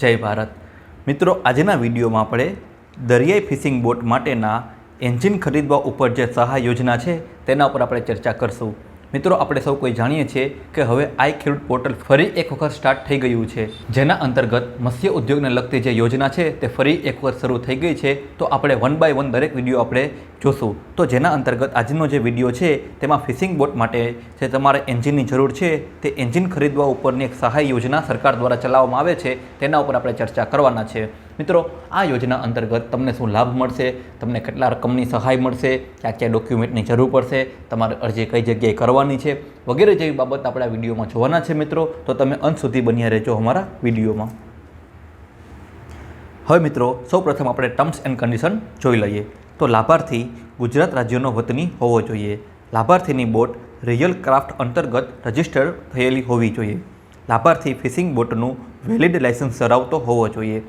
જય ભારત. મિત્રો, આજના વિડીયોમાં આપણે દરિયાઈ ફિશિંગ બોટ માટેના એન્જિન ખરીદવા ઉપર જે સહાય યોજના છે તેના ઉપર આપણે ચર્ચા કરશું. મિત્રો, આપણે સૌ કોઈ જાણીએ છીએ કે હવે આઈ ખેડૂત પોર્ટલ ફરી એક વખત સ્ટાર્ટ થઈ ગયું છે. જેના અંતર્ગત મત્સ્ય ઉદ્યોગને લગતી જે યોજના છે, તે ફરી એક વખત શરૂ થઈ ગઈ છે. તો આપણે વન બાય વન દરેક વીડિયો આપણે જોશું. તો જેના અંતર્ગત આજનો જે વીડિયો છે, તેમાં ફિશિંગ બોટ માટે જે તમારે એન્જિનની જરૂર છે, તે એન્જિન ખરીદવા ઉપરની એક સહાય યોજના સરકાર દ્વારા ચલાવવામાં આવે છે. તેના ઉપર આપણે ચર્ચા કરવાના છે. મિત્રો, આ યોજના અંતર્ગત તમને શું લાભ મળશે? તમને કેટલા રકમની સહાય મળશે? ક્યાં ક્યાં ડોક્યુમેન્ટની જરૂર પડશે? તમારે અરજી કઈ જગ્યાએ કરવાની છે? વગેરે જેવી બાબત આપણે આ વિડીયોમાં જોવાના છે મિત્રો, તો તમે અંત સુધી બન્યા રહેજો અમારા વિડીયોમાં. હવે મિત્રો, સૌપ્રથમ આપણે ટર્મ્સ એન્ડ કન્ડિશન જોઈ લઈએ. તો લાભાર્થી ગુજરાત રાજ્યનો વતની હોવો જોઈએ. લાભાર્થીની બોટ રિયલ ક્રાફ્ટ અંતર્ગત રજિસ્ટર થયેલી હોવી જોઈએ. લાભાર્થી ફિશિંગ બોટનું વેલિડ લાયસન્સ ધરાવતો હોવો જોઈએ.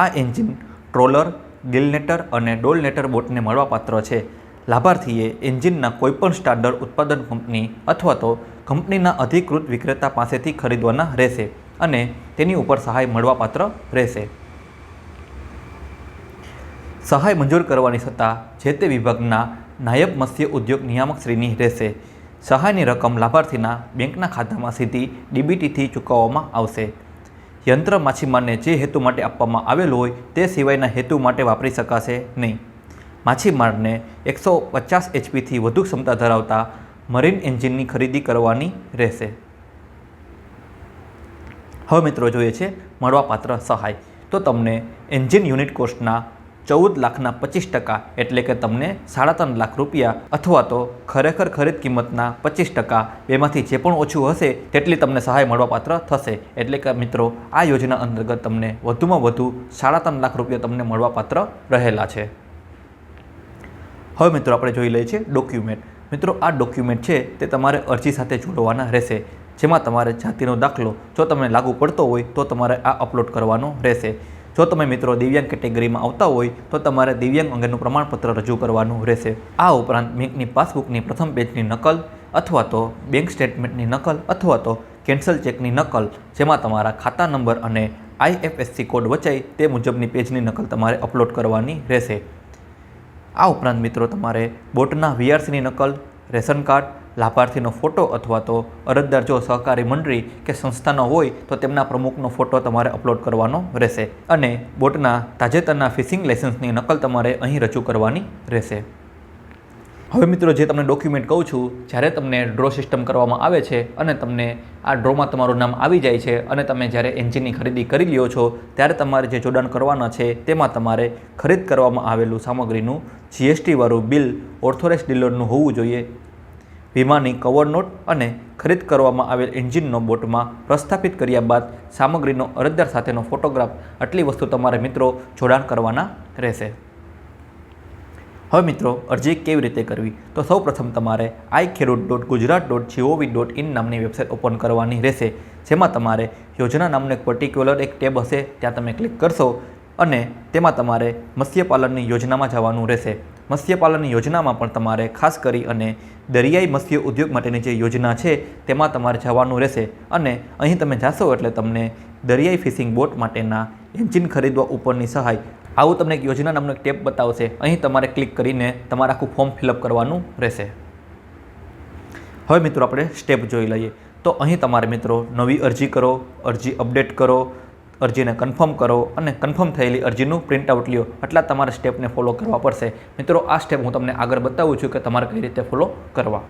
આ એન્જિન ટ્રોલર, ગિલનેટર અને ડોલનેટર બોટને મળવાપાત્ર છે. લાભાર્થીએ એન્જિનના કોઈપણ સ્ટાન્ડર્ડ ઉત્પાદન કંપની અથવા તો કંપનીના અધિકૃત વિક્રેતા પાસેથી ખરીદવાના રહેશે અને તેની ઉપર સહાય મળવાપાત્ર રહેશે. સહાય મંજૂર કરવાની સત્તા જે તે વિભાગના નાયબ મત્સ્ય ઉદ્યોગ નિયામક શ્રીની રહેશે. સહાયની રકમ લાભાર્થીના બેંકના ખાતામાં સીધી ડીબીટીથી ચૂકવવામાં આવશે. યંત્ર માછીમારને જે હેતુ માટે આપવામાં આવેલું હોય તે સિવાયના હેતુ માટે વાપરી શકાશે નહીં. માછીમારને એકસો પચાસ એચપીથી વધુ ક્ષમતા ધરાવતા મરીન એન્જિનની ખરીદી કરવાની રહેશે. હવે મિત્રો જોઈએ છે મળવાપાત્ર સહાય. તો તમને એન્જિન યુનિટ કોસ્ટના ચૌદ લાખના પચીસ ટકા એટલે કે તમને સાડા ત્રણ લાખ રૂપિયા અથવા તો ખરેખર ખરીદ કિંમતના પચીસ ટકા બેમાંથી જે પણ ઓછું હશે તેટલી તમને સહાય મળવાપાત્ર થશે. એટલે કે મિત્રો, આ યોજના અંતર્ગત તમને વધુમાં વધુ સાડા ત્રણ લાખ રૂપિયા તમને મળવાપાત્ર રહેલા છે. હવે મિત્રો આપણે જોઈ લઈએ છીએ ડોક્યુમેન્ટ. મિત્રો, આ ડોક્યુમેન્ટ છે તે તમારે અરજી સાથે જોડવાના રહેશે. જેમાં તમારે જાતિનો દાખલો જો તમને લાગુ પડતો હોય તો તમારે આ અપલોડ કરવાનો રહેશે. જો તમે મિત્રો દિવ્યાંગ કેટેગરીમાં આવતા હોય, તો તમારે દિવ્યાંગ અંગેનું પ્રમાણપત્ર રજૂ કરવાનું રહેશે. આ ઉપરાંત બેંકની પાસબુકની પ્રથમ પેજની નકલ અથવા તો બેંક સ્ટેટમેન્ટની નકલ અથવા તો કેન્સલ ચેકની નકલ, જેમાં તમારા ખાતા નંબર અને આઈએફએસસી કોડ વચાય તે મુજબની પેજની નકલ તમારે અપલોડ કરવાની રહેશે. આ ઉપરાંત મિત્રો તમારે બોટના વીઆરસીની નકલ રેશન કાર્ડ, લાભાર્થીનો ફોટો અથવા તો અરજદાર જો સહકારી મંડળી કે સંસ્થાનો હોય, તો તેમના પ્રમુખનો ફોટો તમારે અપલોડ કરવાનો રહેશે અને બોટના તાજેતરના ફિશિંગ લાઇસન્સની નકલ તમારે અહીં રજૂ કરવાની રહેશે. હવે મિત્રો, જે તમને ડોક્યુમેન્ટ કહું છું, જ્યારે તમને ડ્રો સિસ્ટમ કરવામાં આવે છે અને તમને આ ડ્રોમાં તમારું નામ આવી જાય છે અને તમે જ્યારે એન્જિનની ખરીદી કરી લ્યો છો, ત્યારે તમારે જે જોડાણ કરવાના છે, તેમાં તમારે ખરીદ કરવામાં આવેલું સામગ્રીનું જીએસટીવાળું બિલ ઓર્થોરેસ ડીલરનું હોવું જોઈએ. વીમાની કવર નોટ અને ખરીદ કરવામાં આવેલ એન્જિનનો બોટમાં પ્રસ્થાપિત કર્યા બાદ સામગ્રીનો અરજદાર સાથેનો ફોટોગ્રાફ, આટલી વસ્તુ તમારે મિત્રો જોડાણ કરવાના રહેશે. હવે મિત્રો, અરજી કેવી રીતે કરવી? તો સૌ પ્રથમ તમારે I Khedut dot Gujarat dot G O V dot website open કરવાની રહેશે, જેમાં તમારે યોજના નામનું એક પર્ટિક્યુલર એક ટેબ હશે, ત્યાં તમે ક્લિક કરશો અને તેમાં તમારે મત્સ્યપાલનની યોજનામાં જવાનું રહેશે. મત્સ્યપાલનની યોજનામાં પણ તમારે ખાસ કરી અને દરિયાઈ મત્સ્ય ઉદ્યોગ માટેની જે યોજના છે, તેમાં તમારે જવાનું રહેશે. અને અહીં તમે જાશો એટલે તમને દરિયાઈ ફિશિંગ બોટ માટેના એન્જિન ખરીદવા ઉપરની સહાય. આવું તમને એક યોજના નામનો એક ટેપ બતાવશે. અહીં તમારે ક્લિક કરીને તમારે આખું ફોર્મ ફિલઅપ કરવાનું રહેશે. હવે મિત્રો આપણે સ્ટેપ જોઈ લઈએ. તો અહીં તમારે મિત્રો નવી અરજી કરો, અરજી અપડેટ કરો અરજીને કન્ફર્મ કરો અને કન્ફર્મ થયેલી અરજીનું પ્રિન્ટ આઉટ લ્યો. આટલા તમારે સ્ટેપને ફોલો કરવા પડશે. મિત્રો, આ સ્ટેપ હું તમને આગળ બતાવું છું કે તમારે કઈ રીતે ફોલો કરવા.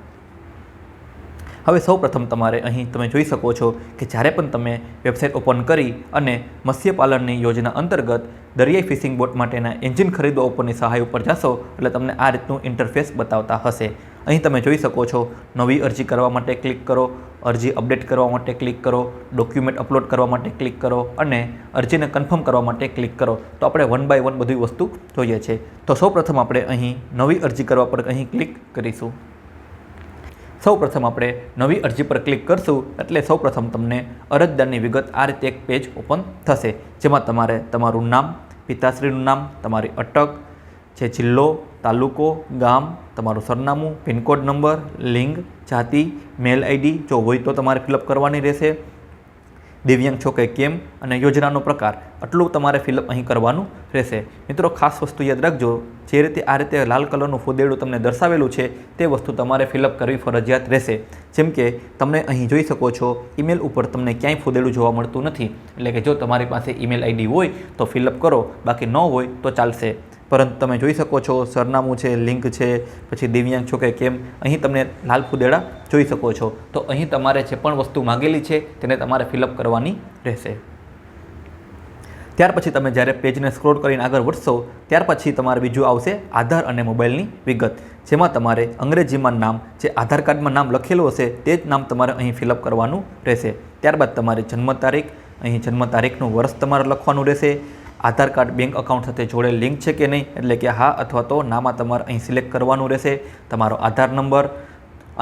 હવે સૌ પ્રથમ તમારે અહીં તમે જોઈ શકો છો કે જ્યારે પણ તમે વેબસાઇટ ઓપન કરી અને મત્સ્યપાલનની યોજના અંતર્ગત દરિયાઈ ફિશિંગ બોટ માટેના એન્જિન ખરીદવા ઉપરની સહાય ઉપર જશો, એટલે તમને આ રીતનું ઇન્ટરફેસ બતાવતા હશે. અહીં તમે જોઈ શકો છો, નવી અરજી કરવા માટે ક્લિક કરો અરજી અપડેટ કરવા માટે ક્લિક કરો, ડોક્યુમેન્ટ અપલોડ કરવા માટે ક્લિક કરો અને અરજીને કન્ફર્મ કરવા માટે ક્લિક કરો. તો આપણે વન બાય વન બધી વસ્તુ જોઈએ છે. તો સૌપ્રથમ આપણે અહીં નવી અરજી કરવા પર અહીં ક્લિક કરીશું. સૌ પ્રથમ આપણે નવી અરજી પર ક્લિક કરશું એટલે સૌ પ્રથમ તમને અરજદારની વિગત આ રીતે એક પેજ ઓપન થશે. જેમાં તમારે તમારું નામ, પિતાશ્રીનું નામ, તમારી અટક છે જિલ્લો તાલુકો, ગામ, તમારું સરનામું, પિનકોડ નંબર, લિંગ, જાતિ, મેલ આઈડી, જો હોય તો તમારે ફિલઅપ કરવાની રહેશે. દિવ્યાંગ છો કે કેમ અને યોજનાનો પ્રકાર, આટલું તમારે ફિલઅપ અહીં કરવાનું રહેશે. મિત્રો, ખાસ વસ્તુ યાદ રાખજો, જે રીતે આ રીતે લાલ કલરનું ફુદેડું તમને દર્શાવેલું છે, તે વસ્તુ તમારે ફિલઅપ કરવી ફરજિયાત રહેશે. જેમ કે, તમે અહીં જોઈ શકો છો, ઈમેલ ઉપર તમને ક્યાંય ફુદેડું જોવા મળતું નથી. એટલે કે જો તમારી પાસે ઈમેલ આઈડી હોય, તો ફિલઅપ કરો, બાકી ન હોય તો ચાલશે. પરંતુ તમે જોઈ શકો છો, સરનામું છે, લિંક છે, પછી દિવ્યાંગ છો કે કેમ, અહીં તમને લાલ ફુદેડા જોઈ શકો છો. તો અહીં તમારે જે પણ વસ્તુ માગેલી છે, તેને તમારે ફિલઅપ કરવાની રહેશે. ત્યાર પછી તમે જ્યારે પેજને સ્ક્રોલ કરીને આગળ વધશો, ત્યાર પછી તમારે બીજું આવશે આધાર અને મોબાઈલની વિગત, જેમાં તમારે અંગ્રેજીમાં નામ, જે આધાર કાર્ડમાં નામ લખેલું હશે, તે જ નામ તમારે અહીં ફિલઅપ કરવાનું રહેશે. ત્યારબાદ તમારી જન્મ તારીખ, અહીં જન્મ તારીખનું વર્ષ તમારે લખવાનું રહેશે. આધાર કાર્ડ બેંક અકાઉન્ટ સાથે જોડેલ લિંક છે કે નહીં? એટલે કે હા અથવા તો નામાં તમારે અહીં સિલેક્ટ કરવાનું રહેશે, તમારો આધાર નંબર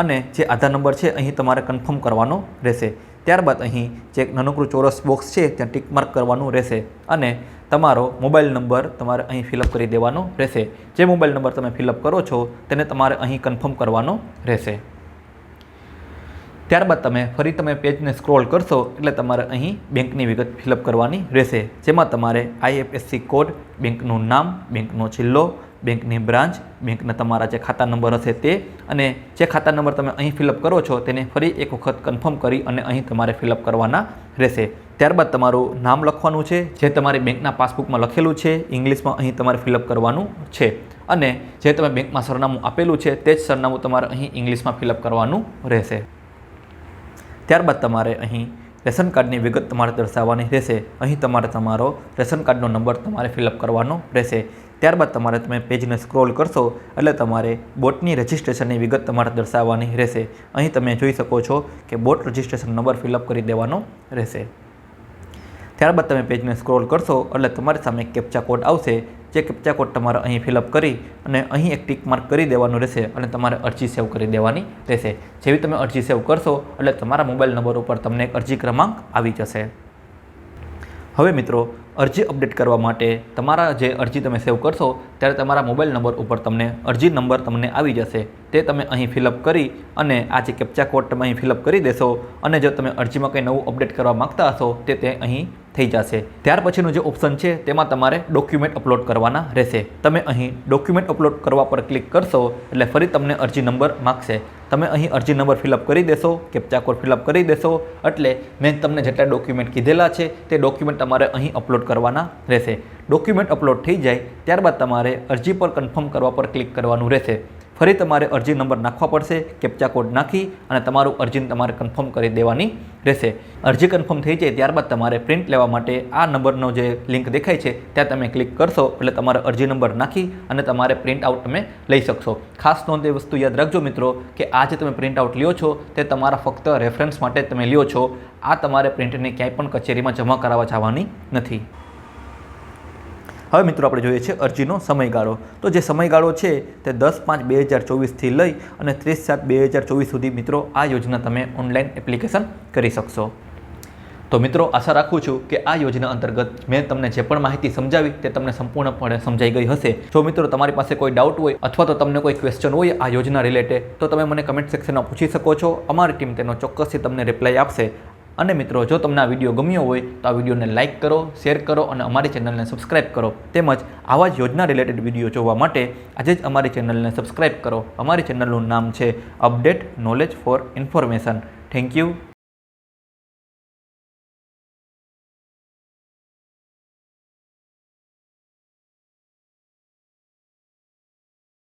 અને જે આધાર નંબર છે અહીં તમારે કન્ફર્મ કરવાનો રહેશે. ત્યારબાદ અહીં જે એક નાનકડું ચોરસ બોક્સ છે ત્યાં ટિક માર્ક કરવાનું રહેશે અને તમારો મોબાઈલ નંબર તમારે અહીં ફિલઅપ કરી દેવાનો રહેશે. જે મોબાઈલ નંબર તમે ફિલઅપ કરો છો તેને તમારે અહીં કન્ફર્મ કરવાનો રહેશે. ત્યારબાદ તમે ફરી તમે પેજને સ્ક્રોલ કરશો, એટલે તમારે અહીં બેંકની વિગત ફિલઅપ કરવાની રહેશે. જેમાં તમારે આઈએફએસસી કોડ બેંકનું નામ, બેંકનો જિલ્લો બેંકની બ્રાન્ચ બેંકના તમારા જે ખાતા નંબર હશે તે, અને જે ખાતા નંબર તમે અહીં ફિલઅપ કરો છો તેને ફરી એક વખત કન્ફર્મ કરી અને અહીં તમારે ફિલઅપ કરવાના રહેશે. ત્યારબાદ તમારું નામ લખવાનું છે, જે તમારી બેંકના પાસબુકમાં લખેલું છે, ઇંગ્લિશમાં અહીં તમારે ફિલઅપ કરવાનું છે. અને જે તમે બેંકમાં સરનામું આપેલું છે, તે જ સરનામું તમારે અહીં ઇંગ્લિશમાં ફિલઅપ કરવાનું રહેશે. ત્યારબાદ તમારે અહીં રેશન કાર્ડની વિગત તમારે દર્શાવવાની રહેશે. અહીં તમારે તમારો રેશન કાર્ડનો નંબર તમારે ફિલઅપ કરવાનો રહેશે. ત્યારબાદ તમારે તમે પેજને સ્ક્રોલ કરશો એટલે તમારે બોટની રજિસ્ટ્રેશનની વિગત તમારે દર્શાવવાની રહેશે. અહીં તમે જોઈ શકો છો કે બોટ રજિસ્ટ્રેશન નંબર ફિલઅપ કરી દેવાનો રહેશે. ત્યારબાદ તમે પેજને સ્ક્રોલ કરશો એટલે તમારી સામે કેપ્ચા કોડ આવશે. જે કેપ્ચા કોડ તમારે અહીં ફિલઅપ કરી અને અહીં એક ટીક માર્ક કરી દેવાનું રહેશે અને તમારે અરજી સેવ કરી દેવાની રહેશે. જેવી તમે અરજી સેવ કરશો એટલે તમારા મોબાઈલ નંબર ઉપર તમને એક અરજી ક્રમાંક આવી જશે. હવે મિત્રો, અરજી અપડેટ કરવા માટે તમારા જે અરજી તમે સેવ કરશો ત્યારે તમારા મોબાઈલ નંબર ઉપર તમને અરજી નંબર તમને આવી જશે. તે તમે અહીં ફિલઅપ કરી અને આ જે કેપ્ચા કોડ તમે અહીં ફિલઅપ કરી દેશો અને જો તમે અરજીમાં કંઈ નવું અપડેટ કરવા માગતા હશો, તે તે અહીં થઈ જશે. ત્યાર પછીનું જે ઓપ્શન છે, તેમાં તમારે ડોક્યુમેન્ટ અપલોડ કરવાના રહેશે. તમે અહીં ડોક્યુમેન્ટ અપલોડ કરવા પર ક્લિક કરશો, એટલે ફરી તમને અરજી નંબર માગશે. તમે અહીં અરજી નંબર ફિલઅપ કરી દેશો કેપ્ચા કોડ ફિલઅપ કરી દેશો, એટલે મેં તમને જેટલા ડોક્યુમેન્ટ કીધેલા છે, તે ડોક્યુમેન્ટ તમારે અહીં અપલોડ કરવાના રહેશે. ડોક્યુમેન્ટ અપલોડ થઈ જાય, ત્યારબાદ તમારે અરજી પર કન્ફર્મ કરવા પર ક્લિક કરવાનું રહેશે. ફરી તમારે અરજી નંબર નાખવા પડશે કેપ્ચા કોડ નાખી અને તમારું અરજી તમારે કન્ફર્મ કરી દેવાની રહેશે. અરજી કન્ફર્મ થઈ જાય ત્યારબાદ તમારે પ્રિન્ટ લેવા માટે આ નંબરનો જે લિંક દેખાય છે, ત્યાં તમે ક્લિક કરશો, એટલે તમારે અરજી નંબર નાખી અને તમારે પ્રિન્ટ આઉટ તમે લઈ શકશો. ખાસ નોંધ એ વસ્તુ યાદ રાખજો મિત્રો, કે આ જે તમે પ્રિન્ટ આઉટ લ્યો છો, તે તમારા ફક્ત રેફરન્સ માટે તમે લ્યો છો. આ તમારે પ્રિન્ટને ક્યાંય પણ કચેરીમાં જમા કરાવવા જવાની નથી. હવે મિત્રો આપણે જોઈએ છે અરજીનો સમયગાળો. તો જે સમયગાળો છે તે દસ પાંચ બે હજાર ચોવીસથી લઈ અને ત્રીસ સાત બે હજાર ચોવીસ સુધી મિત્રો આ યોજના તમે ઓનલાઈન એપ્લિકેશન કરી શકશો. તો મિત્રો આશા રાખું છું કે આ યોજના અંતર્ગત મેં તમને જે પણ માહિતી સમજાવી તે તમને સંપૂર્ણપણે સમજાઈ ગઈ હશે. જો મિત્રો તમારી પાસે કોઈ ડાઉટ હોય અથવા તો તમને કોઈ ક્વેશ્ચન હોય આ યોજના રિલેટેડ તો તમે મને કમેન્ટ સેક્શનમાં પૂછી શકો છો. અમારી ટીમ તેનો ચોક્કસથી તમને રિપ્લાય આપશે. અને મિત્રો, જો તમને આ વીડિયો ગમ્યો હોય, તો આ વિડીયોને લાઇક કરો શેર કરો અને અમારી ચેનલને સબસ્ક્રાઇબ કરો. તેમજ આવા જ યોજના રિલેટેડ વીડિયો જોવા માટે આજે જ અમારી ચેનલને સબસ્ક્રાઇબ કરો. અમારી ચેનલનું નામ છે update knowledge for information thank you